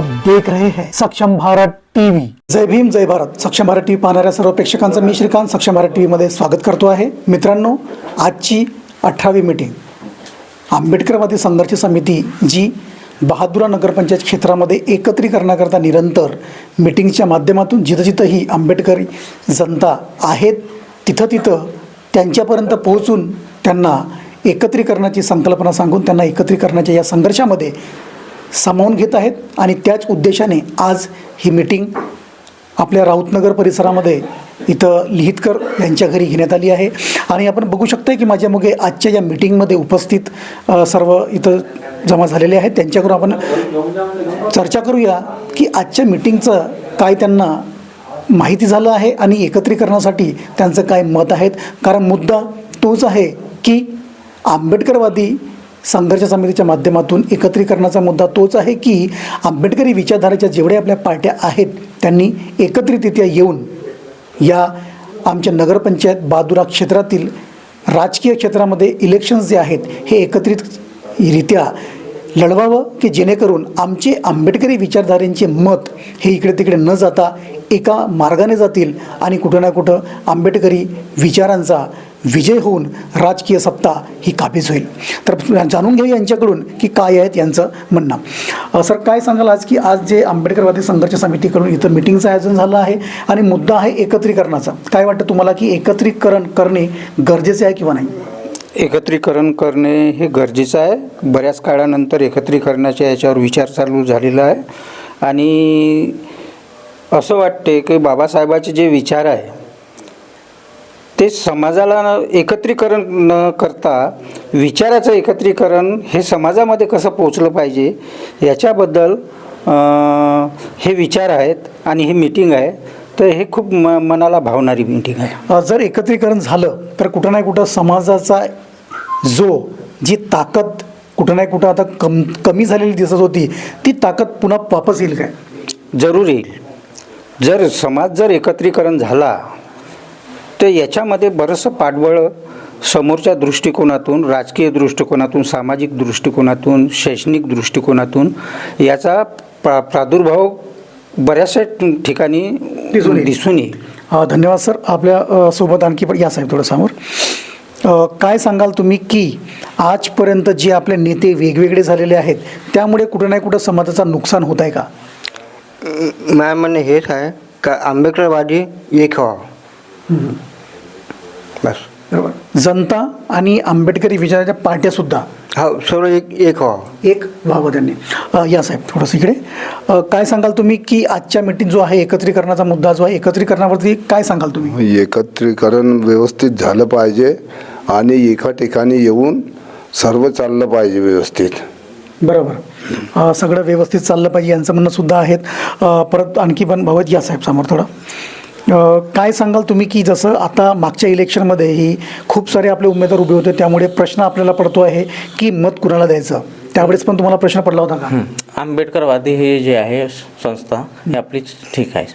देख रहे हैं सक्षम भारत टीव्ही जय भीम जय भारत। सक्षम भारत टीव्ही पाहणाऱ्या सर्व प्रेक्षकांचं मी श्रीकांत सक्षम भारत टी व्हीमध्ये स्वागत करतो आहे. मित्रांनो आजची अठरावी मीटिंग आंबेडकरवादी संघर्ष समिती जी बहादुरा नगरपंचायत क्षेत्रामध्ये एकत्रीकरणाकरता निरंतर मिटिंगच्या माध्यमातून जिथं जिथं ही आंबेडकरी जनता आहेत तिथं तिथं त्यांच्यापर्यंत पोहोचून त्यांना एकत्रीकरणाची संकल्पना सांगून त्यांना एकत्रीकरणाच्या या संघर्षामध्ये सामावून घेत आहेत आणि त्याच उद्देशाने आज ही मीटिंग आपल्या राऊतनगर परिसरामध्ये इथं लिहितकर यांच्या घरी घेण्यात आली आहे. आणि आपण बघू शकतो की माझ्या मुगे आजच्या या मीटिंगमध्ये उपस्थित सर्व इथं जमा झालेले आहेत. त्यांच्याकडून आपण चर्चा करूया की आजच्या मीटिंगचं काय त्यांना माहिती झालं आहे आणि एकत्रीकरणासाठी त्यांचं काय मत आहेत. कारण मुद्दा तोच आहे की आंबेडकरवादी संघर्ष समितीच्या माध्यमातून एकत्रीकरणाचा मुद्दा तोच आहे की आंबेडकरी विचारधारेच्या जेवढ्या आपल्या पार्ट्या आहेत त्यांनी एकत्रितरित्या येऊन या आमच्या नगरपंचायत बादुरा क्षेत्रातील राजकीय क्षेत्रामध्ये इलेक्शन्स जे आहेत हे एकत्रितरित्या लढवावं की जेणेकरून आमचे आंबेडकरी विचारधारेंचे मत हे इकडे तिकडे न जाता एका मार्गाने जातील आणि कुठं ना कुठं आंबेडकरी विचारांचा विजय होऊन राजकीय सत्ता ही काबीज होईल. तर जाणून घेऊ यांच्याकडून की काय आहेत यांचं म्हणणं. सर काय सांगाल आज की आज जे आंबेडकरवादी संघर्ष समितीकडून इथं मिटिंगचं आयोजन झालं आहे आणि मुद्दा आहे एकत्रीकरणाचा. काय वाटतं तुम्हाला की एकत्रीकरण करणे गरजेचे आहे किंवा नाही? एकत्रीकरण करणे हे गरजेचं आहे. बऱ्याच काळानंतर एकत्रीकरणाच्या याच्यावर विचार चालू झालेला आहे. आणि असं वाटते की बाबासाहेबाचे जे विचार आहे ते समाजाला एकत्रीकरण न करता विचाराचं एकत्रीकरण हे समाजामध्ये कसं पोचलं पाहिजे याच्याबद्दल हे विचार आहेत आणि हे मीटिंग आहे. तर हे खूप म मनाला भावणारी मीटिंग आहे. जर एकत्रीकरण झालं तर कुठं ना कुठं समाजाचा जो जी ताकद कुठं ना कुठं आता कम कमी झालेली दिसत होती ती ताकद पुन्हा वापस येईल काय? जरूर येईल. जर समाज जर एकत्रीकरण झाला तर याच्यामध्ये बरंचसं पाठबळ समोरच्या दृष्टिकोनातून राजकीय दृष्टिकोनातून सामाजिक दृष्टिकोनातून शैक्षणिक दृष्टिकोनातून याचा प्रा प्रादुर्भाव बऱ्याचशा ठिकाणी दिसून येईल. दिसून येईल. धन्यवाद सर. आपल्यासोबत आणखी पण या साहेब थोडं समोर. काय सांगाल तुम्ही की आजपर्यंत जे आपले नेते वेगवेगळे झालेले आहेत त्यामुळे कुठं ना कुठं समाजाचं नुकसान होत आहे का? माझं म्हणणं हेच आहे का आंबेडकरवादी एक व्हावं. बस. बरोबर. जनता आणि आंबेडकरी विचाराच्या पार्ट्यासुद्धा हो सर्व एक एक व्हावं. एक व्हावं त्यांनी. या साहेब थोडंसं इकडे. काय सांगाल तुम्ही की आजच्या मीटिंग जो आहे एकत्रीकरणाचा मुद्दा जो आहे एकत्रीकरणावरती काय सांगाल तुम्ही? एकत्रीकरण व्यवस्थित झालं पाहिजे आणि एका ठिकाणी येऊन सर्व चाललं पाहिजे व्यवस्थित. बरोबर. सगळं व्यवस्थित चाललं पाहिजे यांचं म्हणणं सुद्धा आहेत. परत आणखी पण भावत या साहेब समोर थोडं. काय सांगाल तुम्ही की जसं आता मागच्या इलेक्शनमध्ये ही खूप सारे आपले उमेदवार उभे होते त्यामुळे प्रश्न आपल्याला पडतो आहे की मत कुणाला द्यायचं? त्यावेळेस पण तुम्हाला प्रश्न पडला होता का? आंबेडकरवादी हे जे आहे संस्था ही आपली ठीक आहे.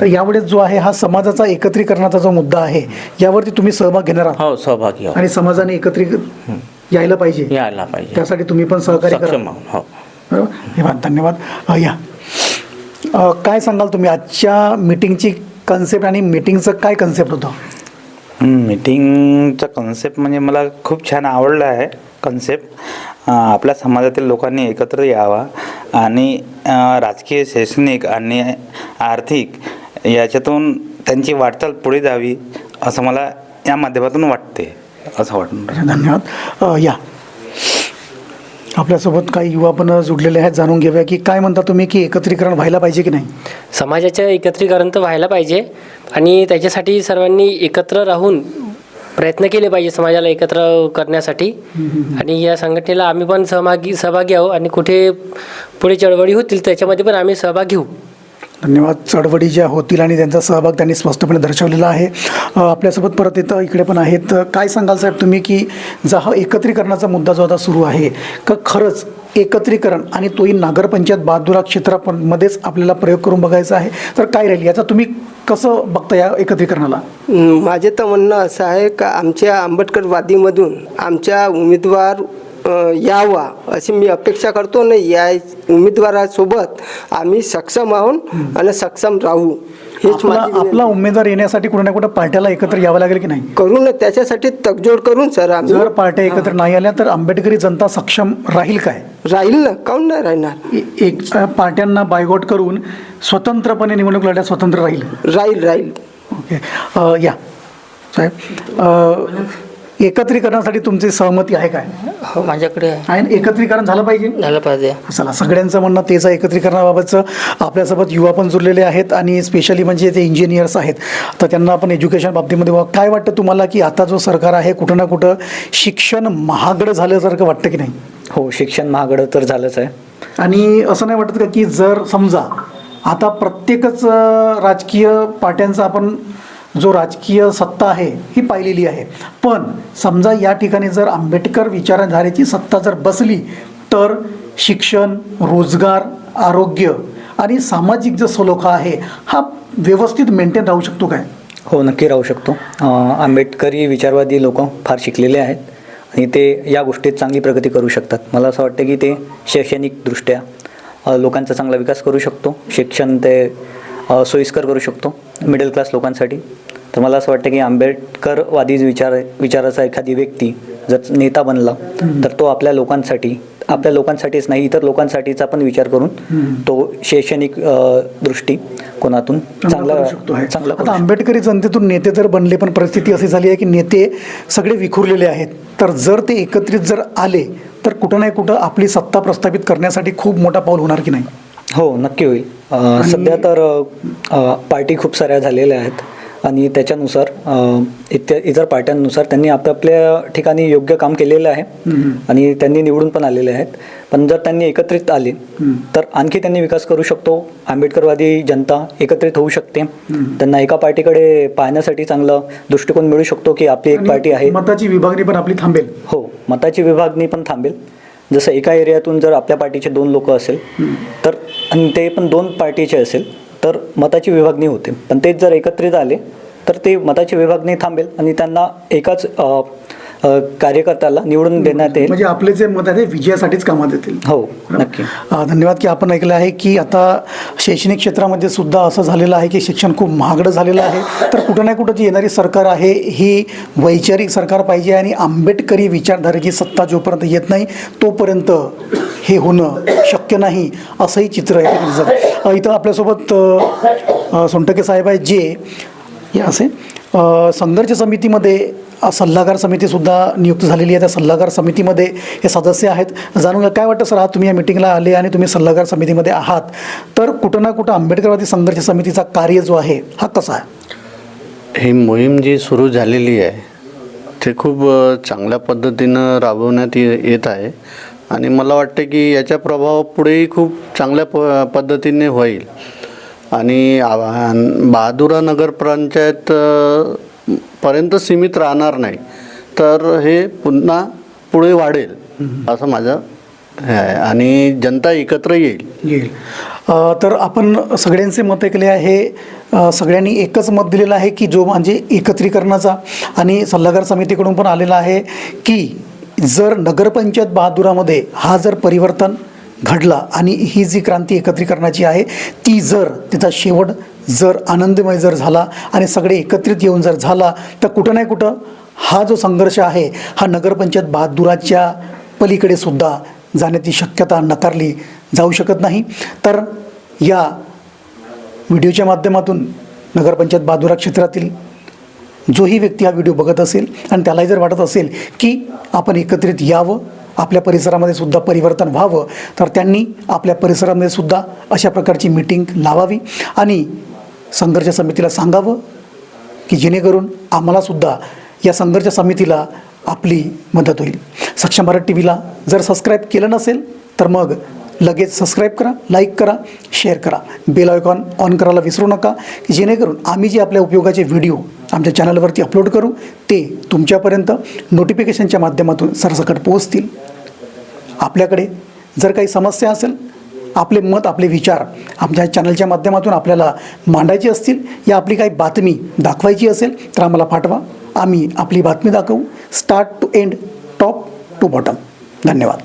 तर यावेळेस जो आहे हा समाजाचा एकत्रीकरणाचा जो मुद्दा आहे यावरती तुम्ही सहभाग घेणार आहात? हो सहभागी आहोत. आणि समाजाने एकत्रित यायला पाहिजे? यायला पाहिजे. त्यासाठी तुम्ही पण सहकार्य करा. सक्षम आहोत हो. बरोबर हे धन्यवाद. अ, या. अ, काय सांगाल तुम्ही? आजच्या मीटिंगची कन्सेप्ट आणि मीटिंगचं काय कन्सेप्ट होतं? मीटिंगचा कन्सेप्ट म्हणजे मला खूप छान आवडला आहे कन्सेप्ट आपल्या समाजातील लोकांनी एकत्र यावा आणि राजकीय शैक्षणिक आणि आर्थिक याच्यातून त्यांची वाटचाल पुढे जावी असं मला या माध्यमातून वाटते असं वाटतं. धन्यवाद. या. आपल्यासोबत काही युवा पण जुडलेले आहेत जाणून घेऊया की काय म्हणता तुम्ही की एकत्रीकरण व्हायला पाहिजे की नाही? समाजाचं एकत्रीकरण तर व्हायला पाहिजे आणि त्याच्यासाठी सर्वांनी एकत्र राहून प्रयत्न केले पाहिजे समाजाला एकत्र करण्यासाठी. आणि या संघटनेला आम्ही पण सहभागी सहभागी आहोत आणि कुठे पुढे चळवळी होतील त्याच्यामध्ये पण आम्ही सहभाग घेऊ धन्यवाद. चळवळी ज्या होतील आणि त्यांचा सहभाग त्यांनी स्पष्टपणे दर्शवलेला आहे. आपल्यासोबत परत येतं इकडे पण आहेत. काय सांगाल साहेब तुम्ही की जा हा एकत्रीकरणाचा मुद्दा जो आता सुरू आहे का खरंच एकत्रीकरण आणि तोही नागरपंचायत बादुरा क्षेत्रामध्येच आपल्याला प्रयोग करून बघायचा आहे. तर काय राहील? याचा तुम्ही कसं बघता या एकत्रीकरणाला? माझे तर म्हणणं असं आहे का आमच्या आंबेडकरवादीमधून आमच्या उमेदवार यावा अशी मी अपेक्षा करतो आणि या उमेदवारासोबत आम्ही सक्षम आहोत आणि सक्षम राहू. हेच आपला. आपला उमेदवार येण्यासाठी कुठे ना कुठे पार्ट्याला एकत्र यावं लागेल की नाही? करून त्याच्यासाठी तगजोड करून सर आम्ही जर पार्ट्या एकत्र नाही आल्या तर आंबेडकरी जनता सक्षम राहील काय? राहील ना काऊन नाही राहणार? ए- एक पार्ट्यांना बायगॉट करून स्वतंत्रपणे निवडणूक लढ्यात स्वतंत्र राहील. राहील राहील. ओके. अ, या. साहेब अ, एकत्रीकरणासाठी तुमची सहमती आहे काय? हो माझ्याकडे आहे. आहे ना? एकत्रीकरण झालं पाहिजे? झालं पाहिजे. चला सगळ्यांचं म्हणणं तेच आहे एकत्रीकरणाबाबतचं. आपल्यासोबत युवा पण जुळलेले आहेत आणि स्पेशली म्हणजे ते इंजिनियर्स आहेत. तर त्यांना आपण एज्युकेशन बाबतीमध्ये काय वाटतं तुम्हाला की आता जो सरकार आहे कुठं ना कुठं शिक्षण महागडं झाल्यासारखं वाटतं की नाही? हो शिक्षण महागडं तर झालंच आहे. आणि असं नाही वाटत का की जर समजा आता प्रत्येकच अ, राजकीय पार्ट्यांचा आपण जो राजकीय सत्ता आहे ही पाहिलेली आहे. पण समजा या ठिकाणी जर आंबेडकर विचारधारेची सत्ता जर बसली तर शिक्षण रोजगार आरोग्य आणि सामाजिक जो सलोखा आहे हा व्यवस्थित मेंटेन राहू शकतो काय? हो नक्की राहू शकतो. आंबेडकरी विचारवादी लोक फार शिकलेले आहेत आणि ते या गोष्टीत चांगली प्रगती करू शकतात. मला असं वाटतं की ते शैक्षणिकदृष्ट्या लोकांचा चांगला विकास करू शकतो. शिक्षण ते सोयीस्कर करू शकतो मिडल क्लास लोकांसाठी. तर मला असं वाटतं की आंबेडकरवादी विचार विचाराचा एखादी व्यक्ती जर नेता बनला तर तो आपल्या लोकांसाठी आपल्या लोकांसाठीच नाही इतर लोकांसाठीचा पण विचार करून तो शैक्षणिक दृष्टी कोणातून चांगला चांगला आता आंबेडकरी जनतेतून नेते जर बनले पण परिस्थिती अशी झाली आहे की नेते सगळे विखुरलेले आहेत. तर जर ते एकत्रित जर आले तर कुठं नाही कुठं आपली सत्ता प्रस्थापित करण्यासाठी खूप मोठा पाऊल होणार की नाही? हो नक्की होईल. सध्या तर पार्टी खूप साऱ्या झालेल्या आहेत. आणि त्याच्यानुसार इत्या इतर पार्ट्यांनुसार त्यांनी आपापल्या ठिकाणी योग्य काम केलेलं आहे. आणि त्यांनी निवडून पण आलेले आहेत. पण जर त्यांनी एकत्रित आले तर आणखी त्यांनी विकास करू शकतो. आंबेडकरवादी जनता एकत्रित होऊ शकते. त्यांना एका पार्टीकडे पाहण्यासाठी चांगलं दृष्टिकोन मिळू शकतो की आपली एक पार्टी आहे. मताची विभागणी पण आपली थांबेल. हो मताची विभागणी पण थांबेल. जसं एका एरियातून जर आपल्या पार्टीचे दोन लोक असेल तर आणि ते पण दोन पार्टीचे असेल तर मताची विभागणी होते. पण तेच जर एकत्रित आले तर ते मताची विभागणी थांबेल आणि त्यांना एकाच कार्यकर्त्याला निवडून देण्यात येईल. म्हणजे आपले जे मत आहे विजयासाठीच कामात येतील. हो नक्की. धन्यवाद की आपण ऐकलं आहे की आता शैक्षणिक क्षेत्रामध्ये सुद्धा असं झालेलं आहे की शिक्षण खूप महागडं झालेलं आहे. तर कुठं ना कुठं जी येणारी सरकार आहे ही वैचारिक सरकार पाहिजे आणि आंबेडकरी विचारधारेची सत्ता जोपर्यंत येत नाही तोपर्यंत हे होणं शक्य नाही असंही चित्र अ, इथं आपल्यासोबत सोनटके साहेब आहेत जे असे संघर्ष समितीमध्ये सल्लागार समितीसुद्धा नियुक्त झालेली आहे. त्या सल्लागार समितीमध्ये हे सदस्य आहेत. जाणून घ्या काय वाटतं सर आज तुम्ही या मिटिंगला आले आणि तुम्ही सल्लागार समितीमध्ये आहात. तर कुठं ना कुठं आंबेडकरवादी संघर्ष समितीचा कार्य जो आहे हा कसा आहे? ही मोहीम जी सुरू झालेली आहे ते खूप चांगल्या पद्धतीनं राबवण्यात ये येत आहे. आणि मला वाटतं की याचा प्रभाव पुढेही खूप चांगल्या प पद्धतीने होईल. आणि आव्हान- बहादुरा नगर पंचायत पर्यंत सीमित राहणार नाही. तर हे पुन्हा पुढे वाढेल असं माझं हे आहे. आणि जनता एकत्र येईल. येईल. तर आपण सगळ्यांचे मत ऐकले आहे. सगळ्यांनी एकच मत दिलेलं आहे की जो म्हणजे एकत्रीकरणाचा आणि सल्लागार समितीकडून पण आलेला आहे की जर नगरपंचायत बहादुरामध्ये हा जर परिवर्तन घडला आणि ही जी क्रांती एकत्रीकरणाची आहे ती जर तिचा शेवट जर आनंदमय जर झाला आणि सगळे एकत्रित येऊन जर झाला तर कुठं नाही कुठं हा जो संघर्ष आहे हा नगरपंचायत बहादुराच्या पलीकडे सुद्धा जाण्याची शक्यता नाकारली जाऊ शकत नाही. तर या व्हिडिओच्या माध्यमातून नगरपंचायत बहादुरा क्षेत्रातील जोही व्यक्ती हा व्हिडिओ बघत असेल आणि त्यालाही जर वाटत असेल की आपण एकत्रित यावं आपल्या परिसरामध्ये सुद्धा परिवर्तन व्हावं तर त्यांनी आपल्या परिसरामध्ये सुद्धा अशा प्रकारची मीटिंग लावावी आणि संघर्ष समितीला सांगावं की जेणेकरून आम्हालासुद्धा या संघर्ष समितीला आपली मदत होईल. सक्षम भारत टी व्हीला जर सबस्क्राईब केलं नसेल तर मग लगेच सबस्क्राईब करा लाईक करा शेअर करा. बेल आयकॉन ऑन करायला विसरू नका की जेणेकरून आम्ही जे आपल्या उपयोगाचे व्हिडिओ आमच्या चॅनलवरती अपलोड करू ते तुमच्यापर्यंत नोटिफिकेशनच्या माध्यमातून सरसकट पोहोचतील. आपल्याकडे जर काही समस्या असेल आपले मत आपले विचार आमच्या चॅनलच्या माध्यमातून आपल्याला मांडायचे असतील या आपली काही बातमी दाखवायची असेल तर आम्हाला पाठवा. आम्ही आपली बातमी दाखवू. Start to end top to bottom धन्यवाद.